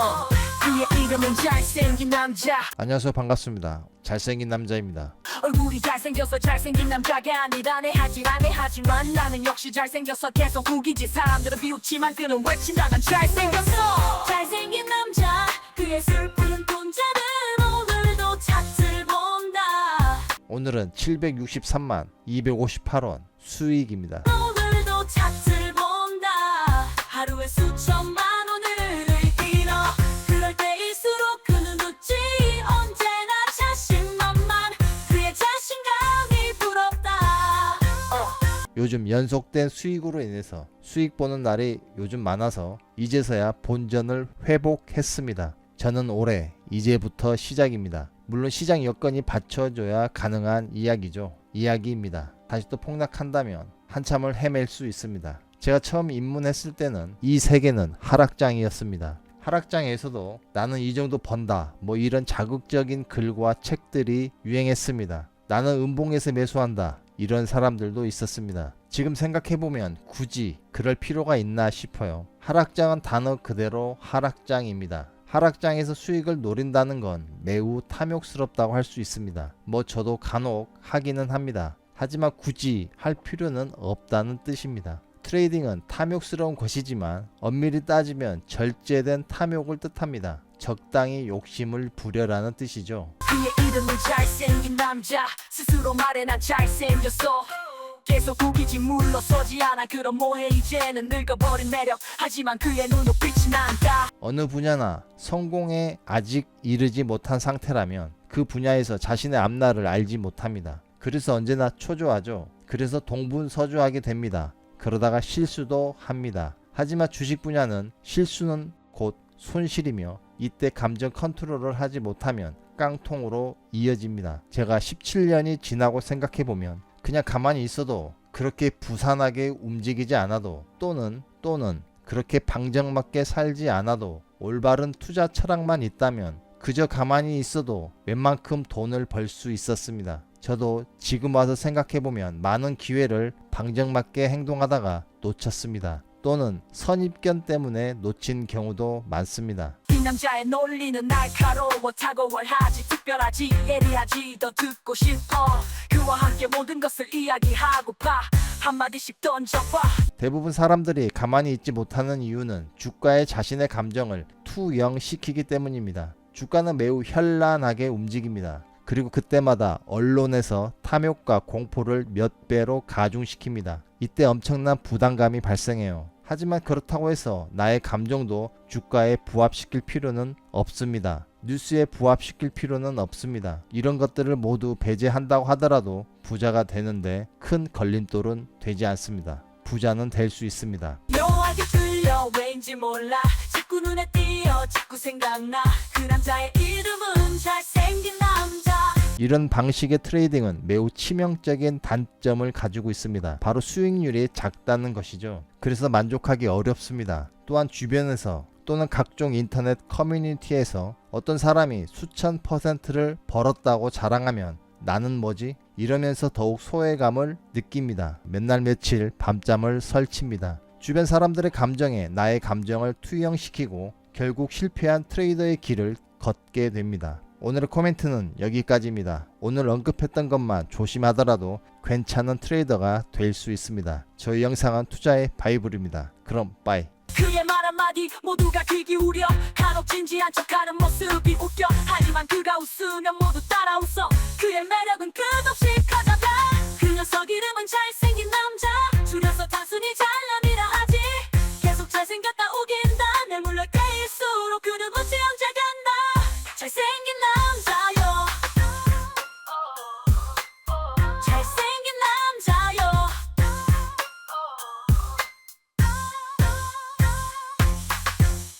어, 그의 이름은 잘생긴 남자. 안녕하세요. 반갑습니다. 잘생긴 남자입니다. 얼굴이 잘생겨서 잘생긴 남자가 아니라네 하지라네 하지만 나는 역시 잘생겨서 계속 우기지. 사람들은 비웃지만 그는 외친다 난 잘생겼어. 잘생긴 남자 그의 슬픈 돈자는 오늘도 차트를 본다. 오늘은 763만 258원 수익입니다. 오늘도 차트를 본다. 하루에 수천만 요즘 연속된 수익으로 인해서 수익 보는 날이 요즘 많아서 이제서야 본전을 회복했습니다. 저는 올해 이제부터 시작입니다. 물론 시장 여건이 받쳐줘야 가능한 이야기죠. 이야기입니다. 다시 또 폭락한다면 한참을 헤맬 수 있습니다. 제가 처음 입문했을 때는 이 세계는 하락장이었습니다. 하락장에서도 나는 이 정도 번다 뭐 이런 자극적인 글과 책들이 유행했습니다. 나는 음봉에서 매수한다 이런 사람들도 있었습니다. 지금 생각해보면 굳이 그럴 필요가 있나 싶어요. 하락장은 단어 그대로 하락장입니다. 하락장에서 수익을 노린다는 건 매우 탐욕스럽다고 할 수 있습니다. 뭐 저도 간혹 하기는 합니다. 하지만 굳이 할 필요는 없다는 뜻입니다. 트레이딩은 탐욕스러운 것이지만 엄밀히 따지면 절제된 탐욕을 뜻합니다. 적당히 욕심을 부려라는 뜻이죠. 그의 이름은 잘생긴 남자 스스로 말해 난 잘생겼어 계속 우기지 물러서지 않아 그럼 뭐해 이제는 늙어버린 매력 하지만 그의 눈높빛이 난다 어느 분야나 성공에 아직 이르지 못한 상태라면 그 분야에서 자신의 앞날을 알지 못합니다. 그래서 언제나 초조하죠. 그래서 동분서주하게 됩니다. 그러다가 실수도 합니다. 하지만 주식 분야는 실수는 곧 손실이며 이때 감정 컨트롤을 하지 못하면 깡통으로 이어집니다. 제가 17년이 지나고 생각해 보면 그냥 가만히 있어도 그렇게 부산하게 움직이지 않아도 또는 또는 그렇게 방정맞게 살지 않아도 올바른 투자 철학만 있다면 그저 가만히 있어도 웬만큼 돈을 벌 수 있었습니다. 저도 지금 와서 생각해보면 많은 기회를 방정맞게 행동하다가 놓쳤습니다. 또는 선입견 때문에 놓친 경우도 많습니다. 이 남자의 논리는 날카로워 탁월하지 특별하지 예리하지 더 듣고 싶어 그와 함께 모든 것을 이야기하고파 한마디씩 던져봐 대부분 사람들이 가만히 있지 못하는 이유는 주가의 자신의 감정을 투영시키기 때문입니다. 주가는 매우 현란하게 움직입니다. 그리고 그때마다 언론에서 탐욕과 공포를 몇 배로 가중시킵니다. 이때 엄청난 부담감이 발생해요. 하지만 그렇다고 해서 나의 감정도 주가에 부합시킬 필요는 없습니다. 뉴스에 부합시킬 필요는 없습니다. 이런 것들을 모두 배제한다고 하더라도 부자가 되는데 큰 걸림돌은 되지 않습니다. 부자는 될 수 있습니다. 묘하게 들려 왠지 몰라 자꾸 눈에 띄어 자꾸 생각나 그 남자의 이름은 잘생긴 남자 이런 방식의 트레이딩은 매우 치명적인 단점을 가지고 있습니다. 바로 수익률이 작다는 것이죠. 그래서 만족하기 어렵습니다. 또한 주변에서 또는 각종 인터넷 커뮤니티에서 어떤 사람이 수천 퍼센트를 벌었다고 자랑하면 나는 뭐지? 이러면서 더욱 소외감을 느낍니다. 맨날 며칠 밤잠을 설칩니다. 주변 사람들의 감정에 나의 감정을 투영시키고 결국 실패한 트레이더의 길을 걷게 됩니다. 오늘의 코멘트는 여기까지입니다. 오늘 언급했던 것만 조심하더라도 괜찮은 트레이더가 될 수 있습니다. 저희 영상은 투자의 바이블입니다. 그럼 빠이. 그의 말 한마디 모두가 귀 기울여 간혹진지한 척하는 모습이 웃겨 하지만 그가 웃으면 모두 따라 웃어 그의 매력은 끝없이